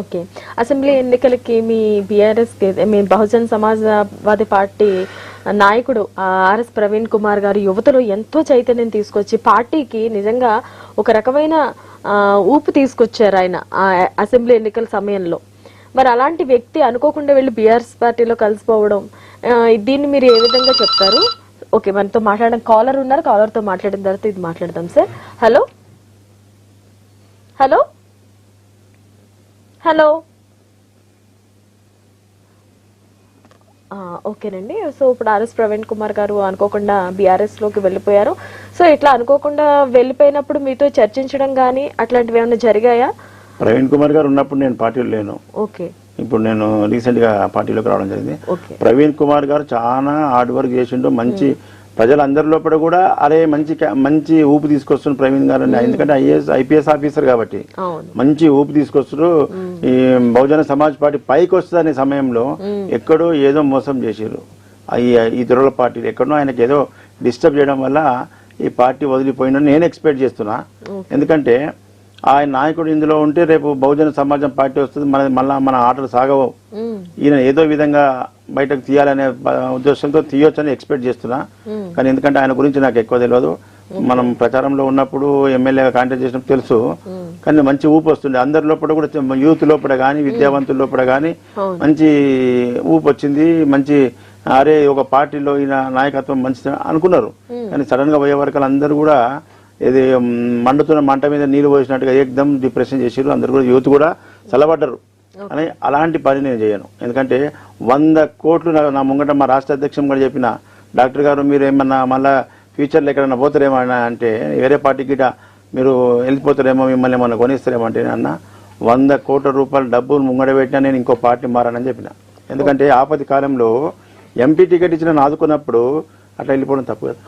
Okay assembly ఎన్నికలకి మీ BRS మీ బహుజన్ సమాజ్వాదీ పార్టీ నాయకుడు ఆర్ఎస్ ప్రవీణ్ కుమార్ గారు యువతలో ఎంతో చైతన్యం తీసుకొచ్చి పార్టీకి నిజంగా ఒక రకమైన ఊపు తీసుకొచ్చారు ఆయన అసెంబ్లీ ఎన్నికల సమయంలో. మరి అలాంటి వ్యక్తి అనుకోకుండా వెళ్ళి బీఆర్ఎస్ పార్టీలో కలిసిపోవడం దీన్ని మీరు ఏ విధంగా చెప్తారు? ఓకే మనతో మాట్లాడడం కాలర్ ఉన్నారు కాలర్తో మాట్లాడిన తర్వాత ఇది మాట్లాడదాం సార్ హలో హలో హలో. ఓకేనండి. సో ఇప్పుడు ఆర్ఎస్ ప్రవీణ్ కుమార్ గారు అనుకోకుండా బీఆర్ఎస్లోకి వెళ్ళిపోయారు. సో ఇట్లా అనుకోకుండా వెళ్ళిపోయినప్పుడు మీతో చర్చించడం కానీ అట్లాంటివి ఏమైనా జరిగాయా? ప్రవీణ్ కుమార్ గారు ఉన్నప్పుడు నేను పార్టీలో లేను. ఓకే. ఇప్పుడు నేను రీసెంట్గా పార్టీలోకి రావడం జరిగింది. ప్రవీణ్ కుమార్ గారు చాలా హార్డ్ వర్క్ చేసిండు మంచి ప్రజలందరి లోపల కూడా అరే మంచి మంచి ఊపు తీసుకొస్తున్నారు ప్రవీణ్ గారు. ఎందుకంటే ఐఏఎస్ ఐపీఎస్ ఆఫీసర్ కాబట్టి. మంచి ఊపు తీసుకొస్తారు ఈ బహుజన సమాజ్ పార్టీ పైకి వస్తుందనే సమయంలో ఎక్కడో ఏదో మోసం చేశారు ఈ దొరల పార్టీలు ఎక్కడో ఆయనకి ఏదో డిస్టర్బ్ చేయడం వల్ల ఈ పార్టీ వదిలిపోయిందని నేను ఎక్స్పెక్ట్ చేస్తున్నా. ఎందుకంటే ఆయన నాయకుడు ఇందులో ఉంటే రేపు బహుజన సమాజం పార్టీ వస్తుంది. మన మళ్ళా మన ఆటలు సాగవు. ఈయన ఏదో విధంగా బయటకు తీయాలనే ఉద్దేశంతో తీయొచ్చని ఎక్స్పెక్ట్ చేస్తున్నా. కానీ ఎందుకంటే ఆయన గురించి నాకు ఎక్కువ తెలియదు మనం ప్రచారంలో ఉన్నప్పుడు ఎమ్మెల్యేగా కాంటాక్ట్ చేసినప్పుడు తెలుసు. కానీ మంచి ఊపు వస్తుంది. అందరి లోపల కూడా యూత్ లోపల కానీ విద్యావంతుల లోపల కానీ. మంచి ఊపు వచ్చింది. మంచి అరే ఒక పార్టీలో ఈయన నాయకత్వం మంచిది అనుకున్నారు. కానీ సడన్గా పోయే వరకు అందరూ కూడా ఇది మండుతున్న మంట మీద నీళ్ళు పోసినట్టుగా ఏకదం డిప్రెషన్ చేసారు అందరు కూడా యూత్ కూడా చల్లబడ్డరు. అని అలాంటి పని నేను చేయను. ఎందుకంటే వంద కోట్లు నా- ముంగట మా రాష్ట్ర అధ్యక్షం కూడా చెప్పిన డాక్టర్ గారు మీరు ఏమన్నా మళ్ళా ఫ్యూచర్లో ఎక్కడన్నా పోతారేమో అంటే వేరే పార్టీకి గిట మీరు వెళ్ళిపోతారేమో మిమ్మల్ని ఏమన్నా కొనిస్తారేమో అంటే అన్న వంద కోట్ల రూపాయల డబ్బులు ముంగడ పెట్టినా నేను ఇంకో పార్టీ మారానని చెప్పిన. ఎందుకంటే ఆపతి కాలంలో ఎంపీ టికెట్ ఇచ్చిన ఆదుకున్నప్పుడు అట్లా వెళ్ళిపోవడం తప్పు కదా.